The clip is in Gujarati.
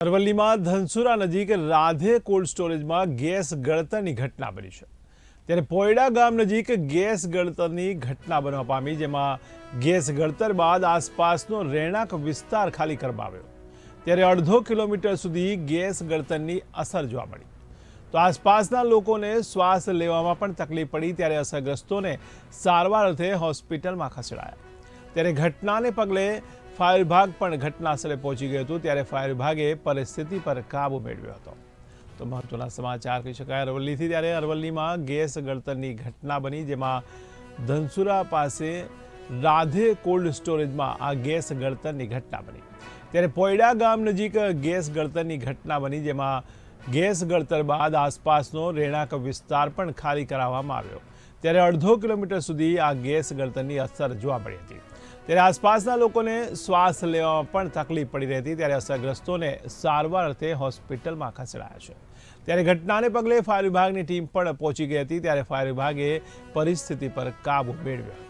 અરવલ્લીમાં ધનસુરા નજીક રાધે કોલ્ડ સ્ટોરેજમાં ગેસ ગળતરની ઘટના બની છે. ત્યારે પોયડા ગામ નજીક ગેસ ગળતરની ઘટના બનવા પામી, જેમાં ગેસ ગળતર બાદ આસપાસનો રહેણાંક વિસ્તાર ખાલી કરવામાં આવ્યો. ત્યારે અડધો કિલોમીટર સુધી ગેસ ગળતરની અસર જોવા મળી. તો આસપાસના લોકોને શ્વાસ લેવામાં પણ તકલીફ પડી, ત્યારે અસરગ્રસ્તોને સારવાર અર્થે હોસ્પિટલમાં ખસેડાયા. ત્યારે ઘટનાને પગલે ફાયર વિભાગ પણ ઘટના સ્થળે પહોંચી ગયું હતું, ત્યારે ફાયર વિભાગે પરિસ્થિતિ પર કાબુ મેળવ્યો હતો. તો મહત્વના સમાચાર કહી શકાય, અરવલ્લીથી ત્યારે અરવલ્લીમાં ગેસ ગળતરની ઘટના બની, જેમાં ધનસુરા પાસે રાધે કોલ્ડ સ્ટોરેજમાં આ ગેસ ગળતરની ઘટના બની. ત્યારે પોયડા ગામ નજીક ગેસ ગળતરની ઘટના બની, જેમાં ગેસ ગળતર બાદ આસપાસનો રહેણાંક વિસ્તાર પણ ખાલી કરાવવામાં આવ્યો. ત્યારે અડધો કિલોમીટર સુધી આ ગેસ ગળતરની અસર જોવા મળી હતી. ત્યારે આસપાસના લોકોને શ્વાસ લેવામાં પણ તકલીફ પડી રહી હતી ત્યારે અસરગ્રસ્તોને સારવાર અર્થે હોસ્પિટલમાં ખસેડાયા છે. ત્યારે ઘટનાને પગલે ફાયર વિભાગની ટીમ પણ પહોંચી ગઈ હતી, ત્યારે ફાયર વિભાગે પરિસ્થિતિ પર કાબુ મેળવ્યો હતો.